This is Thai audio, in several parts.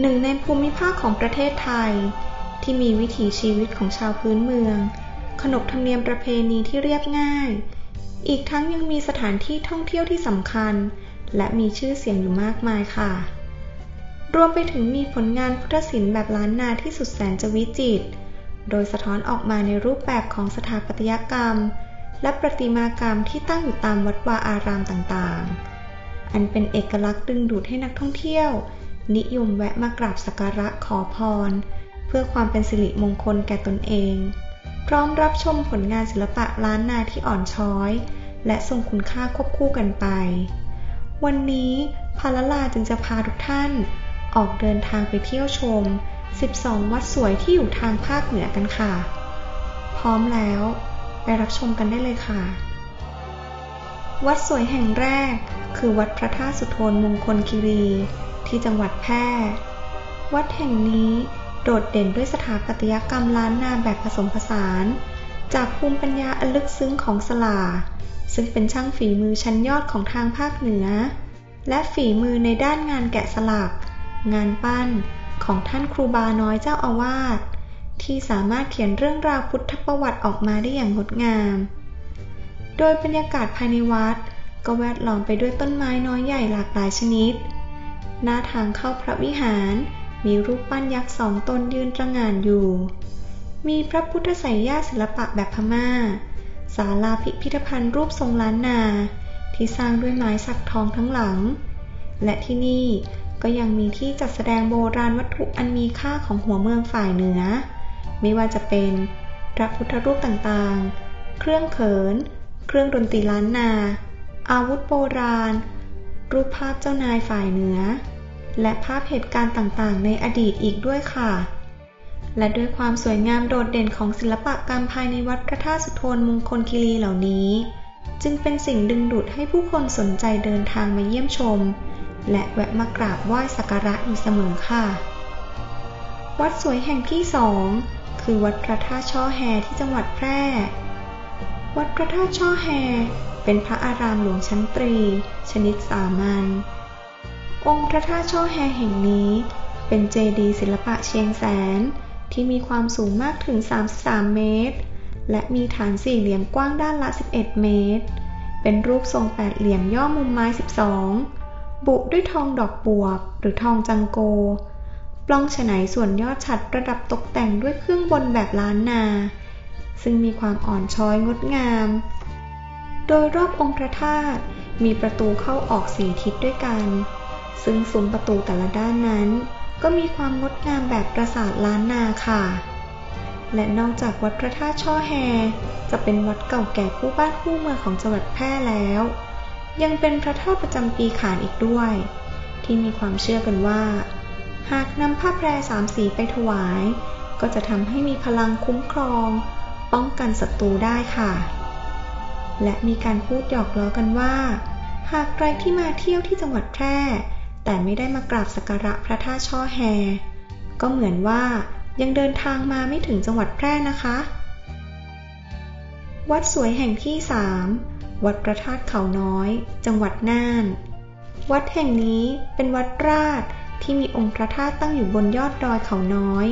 หนึ่งในภูมิภาคของประเทศไทย ที่มีวิถีชีวิตของชาวพื้นเมือง ขนบธรรมเนียมประเพณีที่เรียบง่าย อีกทั้งยังมีสถานที่ท่องเที่ยวที่สำคัญ และมีชื่อเสียงอยู่มากมายค่ะ รวมไปถึงมีผลงานพุทธศิลป์แบบล้านนาที่สุดแสนจะวิจิตรโดยสะท้อนออกมาในรูปแบบของสถาปัตยกรรม และประติมากรรมที่ตั้งอยู่ตามวัดวาอารามต่างๆ อันเป็นเอกลักษณ์ดึงดูดให้นักท่องเที่ยว นิยมแวะมากราบสักการะขอพร เพื่อความเป็นสิริมงคลแก่ตนเอง พร้อมรับชมผลงานศิลปะล้านนาที่อ่อนช้อย และทรงคุณค่าควบคู่กันไป วันนี้พาลลาจึงจะพาทุกท่าน ออกเดินทางไปเที่ยวชม 12 วัดสวยที่อยู่ทางภาคเหนือกันค่ะ พร้อมแล้วไปรับชมกันได้เลยค่ะ วัดสวยแห่งแรกคือวัดพระธาตุสุโธนมงคลคีรี ที่จังหวัดแพร่ วัดแห่งนี้โดดเด่นด้วยสถาปัตยกรรมล้านนาแบบผสมผสาน จากภูมิปัญญาอันลึกซึ้งของสลา ซึ่งเป็นช่างฝีมือชั้นยอดของทางภาคเหนือ และฝีมือในด้านงานแกะสลัก งานปั้นของท่านครูบาน้อยเจ้าอาวาสที่สามารถเขียนเรื่องราวพุทธประวัติออกมาได้อย่างงดงาม โดยบรรยากาศภายในวัด ก็แวดล้อมไปด้วยต้นไม้น้อยใหญ่หลากหลายชนิด หน้าทางเข้าพระวิหาร มีรูปปั้นยักษ์สองตนยืนตระหง่านอยู่ มีพระพุทธไสยญาติศิลปะแบบพม่า ศาลาพิพิธภัณฑ์รูปทรงล้านนา ที่สร้างด้วยไม้สักทองทั้งหลัง และที่นี่ก็ยังมีที่จัดแสดงโบราณวัตถุอันมีค่าของหัวเมืองฝ่ายเหนือ ไม่ว่าจะเป็นพระพุทธรูปต่างๆ เครื่องเขิน เครื่องดนตรีล้านนา อาวุธโบราณ รูปภาพเจ้านายฝ่ายเหนือ และภาพเหตุการณ์ต่างๆ ในอดีตอีกด้วยค่ะ และด้วยความสวยงามโดดเด่นของศิลปะกรรมภายในวัดพระธาตุสุโธนมงคลคีรีเหล่านี้ จึงเป็นสิ่งดึงดูดให้ผู้คนสนใจเดินทางมาเยี่ยมชม และแวะมากราบไหว้สักการะอยู่เสมอค่ะ วัดสวยแห่งที่สองคือวัดพระธาตุช่อแฮที่จังหวัดแพร่ วัดพระธาตุช่อแฮ เป็นพระอารามหลวงชั้นตรี ชนิดสามัญ องค์พระธาตุช่อแฮแห่งนี้เป็นเจดีย์ศิลปะเชียงแสนที่มีความสูงมากถึง 33 เมตร และมีฐานสี่เหลี่ยมกว้างด้านละ 11 เมตร เป็นรูปทรงแปดเหลี่ยมย่อมุมไม้ 12 บุด้วยทองดอกบวบหรือทองจังโก ปล้องฉไนส่วนยอดฉัดประดับตกแต่งด้วยเครื่องบนแบบล้านนา ซึ่งมีความอ่อนช้อยงดงาม โดยรอบองค์พระธาตุมีประตูเข้าออกสี่ทิศด้วยกัน ซึ่งซุ้มประตูแต่ละด้านนั้น ก็มีความงดงามแบบปราสาทล้านนาค่ะ และนอกจากวัดพระธาตุช่อแฮ จะเป็นวัดเก่าแก่คู่บ้านคู่เมืองของจังหวัดแพร่แล้ว ยังเป็นพระธาตุประจำปีขานอีกด้วย ที่มีความเชื่อกันว่า หากนำผ้าแพรสามสีไปถวาย ก็จะทำให้มีพลังคุ้มครอง ป้องกันศัตรูได้ค่ะ และมีการพูดหยอกล้อกันว่า หากใครที่มาเที่ยวที่จังหวัดแพร่ แต่ไม่ได้มากราบสักการะพระธาตุช่อแฮ ก็เหมือนว่ายังเดินทางมาไม่ถึงจังหวัดแพร่นะคะ วัดสวยแห่งที่ 3 วัดพระธาตุเขาน้อย จังหวัดน่าน วัดแห่งนี้เป็นวัดราชที่มีองค์พระธาตุตั้งอยู่บนยอดดอยเขาน้อย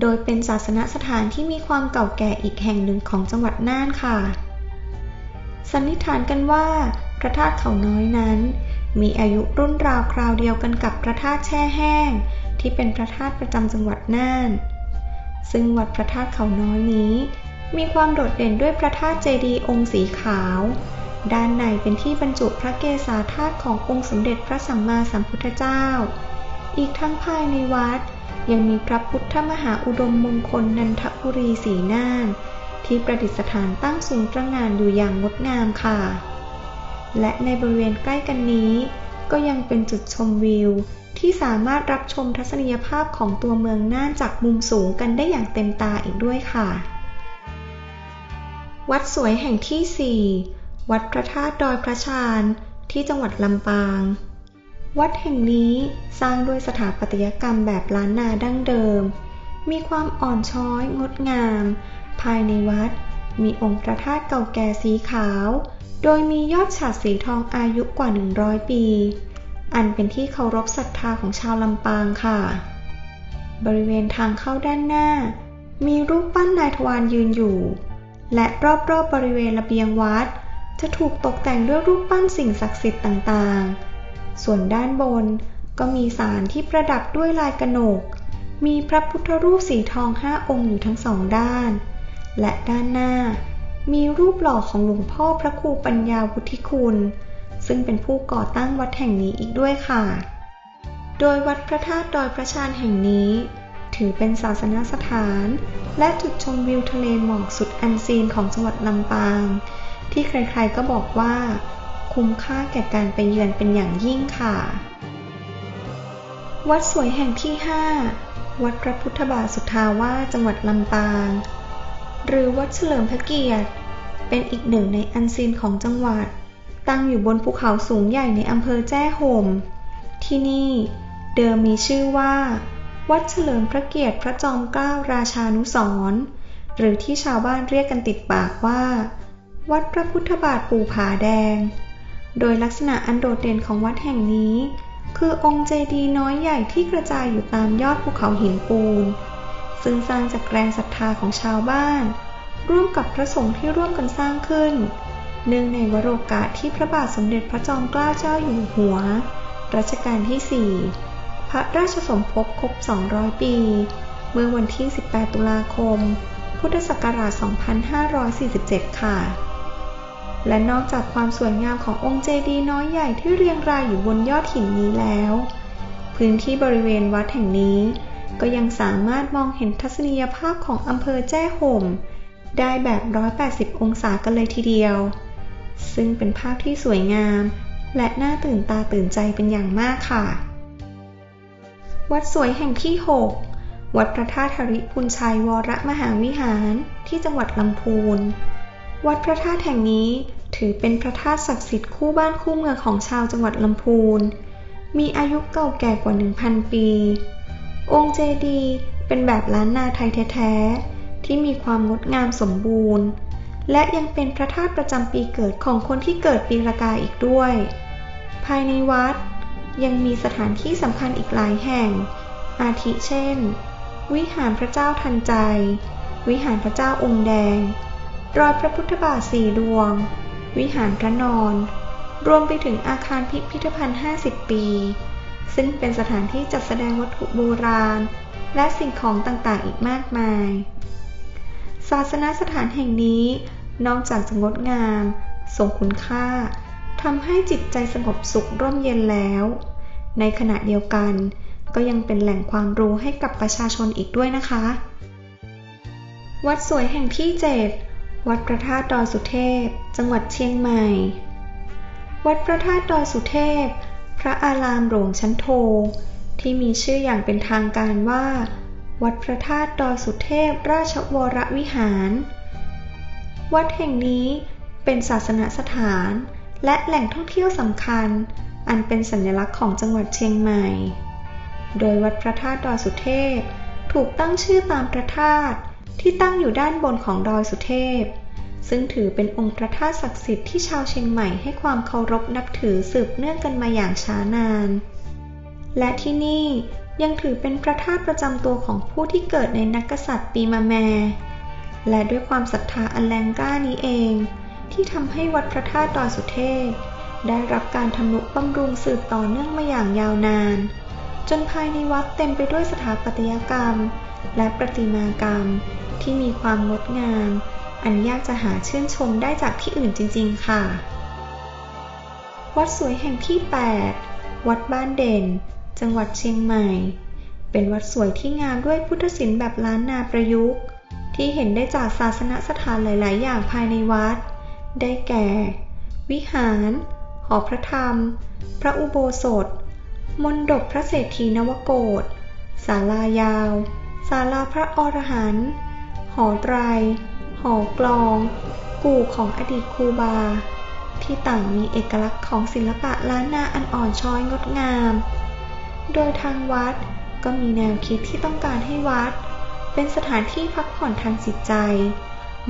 โดยเป็นศาสนสถานที่มีความเก่าแก่อีกแห่งหนึ่งของจังหวัดน่านค่ะ สันนิษฐานกันว่า พระธาตุเขาน้อยนั้น มีอายุรุ่นราวคราวเดียวกันกับพระธาตุแช่แห้ง ที่เป็นพระธาตุประจำจังหวัดน่าน ซึ่งวัดพระธาตุเขาน้อยนี้ มีความโดดเด่นด้วยพระธาตุเจดีย์องค์สีขาว ด้านในเป็นที่บรรจุพระเกศาธาตุขององค์สมเด็จพระสัมมาสัมพุทธเจ้า อีกทั้งภายในวัดยังมีพระพุทธมหาอุดมมงคลนันทบุรีสีน่าน ที่ประดิษฐานตั้งสูงตระงานอยู่อย่างงดงามค่ะ และในบริเวณใกล้กันนี้ ก็ยังเป็นจุดชมวิว ที่สามารถรับชมทัศนียภาพของตัวเมืองน่านจากมุมสูงกันได้อย่างเต็มตาอีกด้วยค่ะ วัดสวยแห่งที่ 4 วัดพระธาตุดอยพระชานที่จังหวัดลำปาง วัดแห่งนี้สร้างด้วยสถาปัตยกรรมแบบล้านนาดั้งเดิม มีความอ่อนช้อย งดงาม ภายในวัด มีองค์พระธาตุเก่าแก่สีขาว โดยมียอดฉัตรสีทองอายุกว่า 100 ปี อันเป็นที่เคารพศรัทธาของชาวลำปางค่ะ บริเวณทางเข้าด้านหน้า มีรูปปั้นนายทวารยืนอยู่ และรอบๆบบริเวณระเบียงวัด จะถูกตกแต่งด้วยรูปปั้นสิ่งศักดิ์สิทธิ์ต่างๆ ส่วนด้านบนก็มีศาลที่ประดับด้วยลายกระหนก มีพระพุทธรูปสีทองห้าองค์อยู่ทั้งสองด้าน และด้านหน้า มีรูปหล่อของหลวงพ่อพระครูปัญญาวุฒิคุณ ซึ่งเป็นผู้ก่อตั้งวัดแห่งนี้อีกด้วยค่ะ โดยวัดพระธาตุดอยพระชานแห่งนี้ ถือเป็นศาสนสถาน และจุดชมวิวทะเลหมอกสุดอันซีนของจังหวัดลำปาง ที่ใครๆก็บอกว่า คุ้มค่าแก่การไปเยือนเป็นอย่างยิ่งค่ะ วัดสวยแห่งที่ 5 วัดพระพุทธบาทสุทธาวาสจังหวัดลำปาง หรือวัดเฉลิมพระเกียรติ เป็นอีกหนึ่งในอันซีนของจังหวัด ตั้งอยู่บนภูเขาสูงใหญ่ในอำเภอแจ้ห่ม ที่นี่เดิมมีชื่อว่า วัดเฉลิมพระเกียรติพระจอมเกล้าราชานุสรณ์หรือที่ชาวบ้านเรียกกันติดปากว่า วัดพระพุทธบาทปู่ผาแดง โดยลักษณะอันโดดเด่นของวัดแห่งนี้ คือองค์เจดีย์น้อยใหญ่ที่กระจายอยู่ตามยอดภูเขาหินปูน ซึ่งสร้างจากแรงศรัทธาของชาวบ้าน ร่วมกับพระสงฆ์ที่ร่วมกันสร้างขึ้น เนื่องในวโรกาสที่พระบาทสมเด็จพระจอมเกล้าเจ้าอยู่หัว รัชกาลที่ 4 พระราชสมภพครบ 200 ปี เมื่อวันที่ 18 ตุลาคม พุทธศักราช 2547 ค่ะ และนอกจากความสวยงามขององค์เจดีย์น้อยใหญ่ที่เรียงรายอยู่บนยอดหินนี้แล้ว พื้นที่บริเวณวัดแห่งนี้ ก็ยังสามารถมองเห็นทัศนียภาพของอำเภอแจ้ห่ม ได้แบบ 180 องศากันเลยทีเดียว ซึ่งเป็นภาพที่สวยงาม และน่าตื่นตาตื่นใจเป็นอย่างมากค่ะ วัดสวยแห่งที่ 6 วัดพระธาตุธริพุนชัยวรมหาวิหารที่จังหวัดลำพูน วัดพระธาตุแห่งนี้ถือเป็นพระธาตุศักดิ์สิทธิ์คู่บ้านคู่เมืองของชาวจังหวัดลำพูน มีอายุเก่าแก่กว่า 1,000 ปี องค์เจดีย์เป็นแบบล้านนาไทยแท้ๆ ที่มีความงดงามสมบูรณ์ และยังเป็นพระธาตุประจำปีเกิดของคนที่เกิดปีละกาอีกด้วย ภายในวัดยังมีสถานที่สำคัญอีกหลายแห่ง อาทิเช่น วิหารพระเจ้าทันใจ วิหารพระเจ้าองค์แดง รอยพระพุทธบาทสี่ดวง วิหารพระนอน รวมไปถึงอาคารพิพิธภัณฑ์ 50 ปี ซึ่งเป็นสถานที่จัดแสดงวัตถุโบราณ และสิ่งของต่างๆ อีกมากมาย ศาสนสถานแห่งนี้นอกจากจะงดงามส่งคุณค่าทำให้จิตใจสงบสุขร่มเย็นแล้ว ในขณะเดียวกันก็ยังเป็นแหล่งความรู้ให้กับประชาชนอีกด้วยนะคะ วัดสวยแห่งที่ 7 วัดพระธาตุดอยสุเทพ จังหวัดเชียงใหม่ วัดพระธาตุดอยสุเทพ พระอารามหลวงชั้นโท ที่มีชื่ออย่างเป็นทางการว่า วัดพระธาตุดอยสุเทพราชวรวิหาร วัดแห่งนี้เป็นศาสนสถาน และแหล่งท่องเที่ยวสำคัญ อันเป็นสัญลักษณ์ของจังหวัดเชียงใหม่ โดยวัดพระธาตุดอยสุเทพถูกตั้งชื่อตามพระธาตุที่ตั้งอยู่ด้านบนของดอยสุเทพ ซึ่งถือเป็นองค์พระธาตุศักดิ์สิทธิ์ที่ชาวเชียงใหม่ให้ความเคารพนับถือสืบเนื่องกันมาอย่างช้านาน และที่นี่ยังถือเป็นพระธาตุประจำตัวของผู้ที่เกิดในนักกษัตริย์ปีมาแม และด้วยความศรัทธาอันแรงกล้านี้เอง ที่ทำให้วัดพระธาตุดอยสุเทพได้รับการทำนุบำรุงสืบต่อเนื่องมาอย่างยาวนาน จนภายในวัดเต็มไปด้วยสถาปัตยกรรม และประติมากรรมที่มีความงดงาม อันยากจะหาชื่นชมได้จากที่อื่นจริงๆ ค่ะ วัดสวยแห่งที่ 8 วัดบ้านเด่น จังหวัดเชียงใหม่ เป็นวัดสวยที่งามด้วยพุทธศิลป์แบบล้านนาประยุกต์ ที่เห็นได้จากศาสนสถานหลาย ๆ อย่างภายในวัด ได้แก่ วิหาร หอพระธรรม พระอุโบสถ มณฑปพระเศรษฐีนวโกศศาลายาว ศาลาพระอรหันต์ หอไตร หอกลอง กู่ของอดีตครูบา ที่ต่างมีเอกลักษณ์ของศิลปะล้านนาอันอ่อนช้อยงดงาม โดยทางวัดก็มีแนวคิดที่ต้องการให้วัด เป็นสถานที่พักผ่อนทางจิตใจ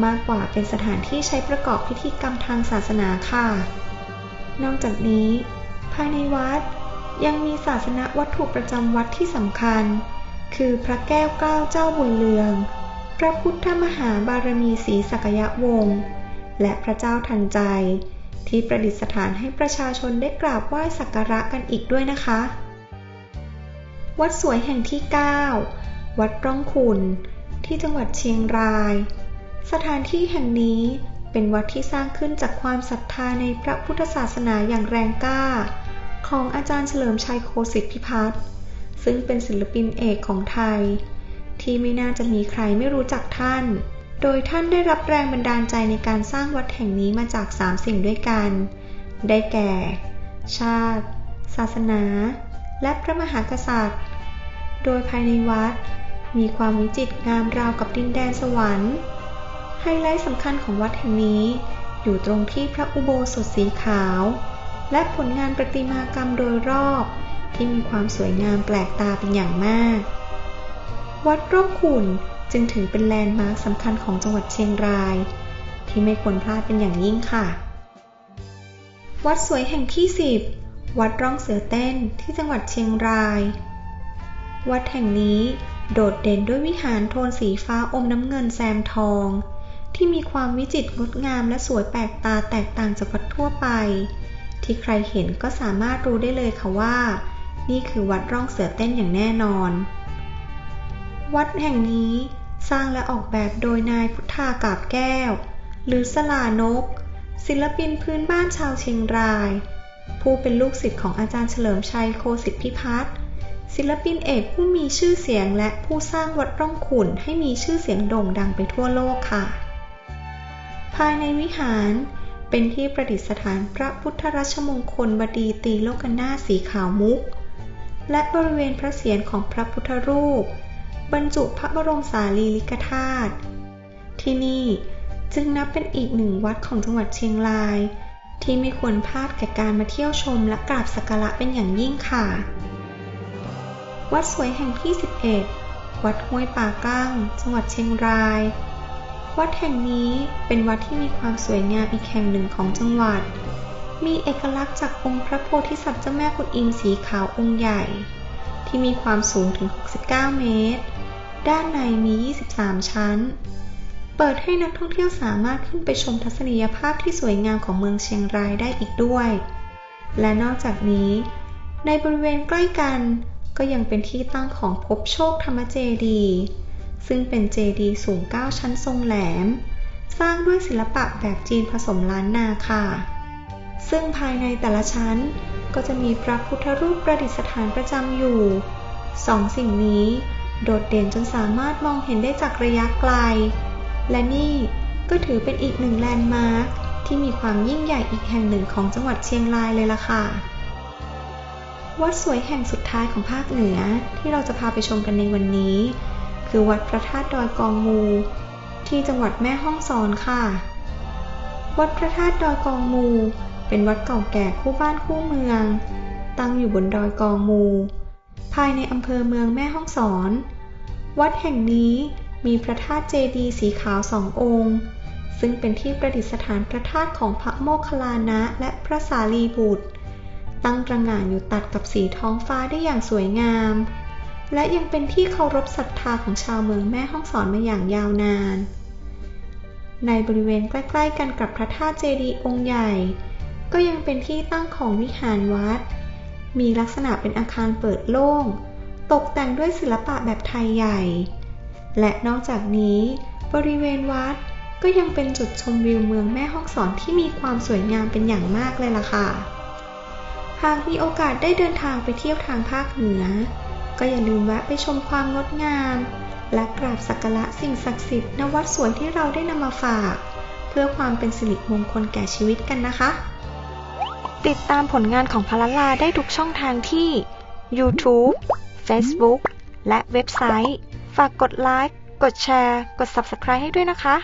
มากกว่าเป็นสถานที่ใช้ประกอบพิธีกรรมทางศาสนาค่ะ นอกจากนี้ ภายในวัดยังมีศาสนวัตถุประจำวัดที่สำคัญ คือพระแก้วเกล้าเจ้าบุญเรือง ระพุทธมหาบารมีศรีสักยวงศ์และพระเจ้าทันใจ ที่ประดิษฐานให้ประชาชนได้กราบไหว้สักการะกันอีกด้วยนะคะ วัดสวยแห่งที่ 9 วัดร่องขุนที่จังหวัดเชียงราย สถานที่แห่งนี้เป็นวัดที่สร้างขึ้นจากความศรัทธาในพระพุทธศาสนาอย่างแรงกล้า ของอาจารย์เฉลิมชัยโคสิทธิพิพัฒน์ซึ่งเป็นศิลปินเอกของไทย ที่ไม่น่าจะมีใครไม่รู้จักท่าน โดยท่านได้รับแรงบันดาลใจในการสร้างวัดแห่งนี้มาจากสามสิ่งด้วยกัน ได้แก่ ชาติ ศาสนา และพระมหากษัตริย์ โดยภายในวัด มีความวิจิตรงามราวกับดินแดนสวรรค์ ไฮไลท์สำคัญของวัดแห่งนี้ อยู่ตรงที่พระอุโบสถสีขาว และผลงานประติมากรรมโดยรอบที่มีความสวยงามแปลกตาเป็นอย่างมาก วัดร่มขุนจึงถือเป็นแลนด์มาร์คสำคัญของจังหวัดเชียงราย ที่ไม่ควรพลาดเป็นอย่างยิ่งค่ะ วัดสวยแห่งที่ 10 วัดร่องเสือเต้นที่จังหวัดเชียงราย วัดแห่งนี้โดดเด่นด้วยวิหารโทนสีฟ้าอมน้ำเงินแซมทอง ที่มีความวิจิตรงดงามและสวยแปลกตาแตกต่างจากวัดทั่วไป ที่ใครเห็นก็สามารถรู้ได้เลยค่ะว่า นี่คือวัดร่องเสือเต้นอย่างแน่นอน วัดแห่งนี้สร้างและออกแบบโดยนายพุทธากาบแก้ว หรือสลานก ศิลปินพื้นบ้านชาวเชียงราย ผู้เป็นลูกศิษย์ของอาจารย์เฉลิมชัยโคสิทธิพิพัฒน์ศิลปินเอกผู้มีชื่อเสียงและผู้สร้างวัดร่องขุนให้มีชื่อเสียงโด่งดังไปทั่วโลกค่ะ ภายในวิหารเป็นที่ประดิษฐานพระพุทธรัชมงคลบดีตีโลกนาสีขาวมุก และบริเวณพระเศียรของพระพุทธรูป บรรจุพระบรมสารีริกธาตุที่นี่จึงนับเป็นอีกหนึ่งวัดของจังหวัดเชียงราย ที่ไม่ควรพลาดแก่การมาเที่ยวชมและกราบสักการะเป็นอย่างยิ่งค่ะ วัดสวยแห่งที่ 11 วัดห้วยป่าก้างจังหวัดเชียงราย วัดแห่งนี้เป็นวัดที่มีความสวยงามอีกแห่งหนึ่งของจังหวัด มีเอกลักษณ์จากองค์พระโพธิสัตว์เจ้าแม่กุนอิมสีขาวองค์ใหญ่ ที่มีความสูงถึง 69 เมตร ด้านในมี 23 ชั้น เปิดให้นักท่องเที่ยวสามารถขึ้นไปชมทัศนียภาพที่สวยงามของเมืองเชียงรายได้อีกด้วย และนอกจากนี้ ในบริเวณใกล้กัน ก็ยังเป็นที่ตั้งของภพโชคธรรมเจดี ซึ่งเป็นเจดีสูง 9 ชั้นทรงแหลม สร้างด้วยศิลปะแบบจีนผสมล้านนาค่ะ ซึ่งภายในแต่ละชั้นก็จะมีพระพุทธรูปประดิษฐานประจำอยู่สองสิ่งนี้ โดดเด่นจนสามารถมองเห็นได้จากระยะไกล และนี่ก็ถือเป็นอีกหนึ่งแลนด์มาร์คที่มีความยิ่งใหญ่อีกแห่งหนึ่งของจังหวัดเชียงรายเลยล่ะค่ะ วัดสวยแห่งสุดท้ายของภาคเหนือที่เราจะพาไปชมกันในวันนี้ คือวัดพระธาตุดอยกองมู ที่จังหวัดแม่ฮ่องสอนค่ะ วัดพระธาตุดอยกองมู เป็นวัดเก่าแก่คู่บ้านคู่เมือง ตั้งอยู่บนดอยกองมู ภายในอำเภอเมืองแม่ฮ่องสอน วัดแห่งนี้มีพระธาตุเจดีย์สีขาวสององค์ ซึ่งเป็นที่ประดิษฐานพระธาตุของพระโมคคัลลานะและพระสารีบุตร ตั้งตระหง่านอยู่ตัดกับสีท้องฟ้าได้อย่างสวยงาม และยังเป็นที่เคารพศรัทธาของชาวเมืองแม่ฮ่องสอนมาอย่างยาวนาน ในบริเวณใกล้ ๆ กันกับพระธาตุเจดีย์องค์ใหญ่ ก็ยังเป็นที่ตั้งของวิหารวัด มีลักษณะเป็นอาคารเปิดโล่ง ตกแต่งด้วยศิลปะแบบไทยใหญ่ และนอกจากนี้ บริเวณวัดก็ยังเป็นจุดชมวิวเมืองแม่ฮ่องสอนที่มีความสวยงามเป็นอย่างมากเลยล่ะค่ะ หากมีโอกาสได้เดินทางไปเที่ยวทางภาคเหนือ ก็อย่าลืมแวะไปชมความงดงาม และกราบสักการะสิ่งศักดิ์สิทธิ์ณวัดสวยที่เราได้นำมาฝาก เพื่อความเป็นสิริมงคลแก่ชีวิตกันนะคะ ติดตามผลงานของพลลาได้ทุกช่องทางที่ YouTube Facebook และเว็บไซต์ ฝากกดไลค์ กดแชร์ กด Subscribe ให้ด้วยนะคะ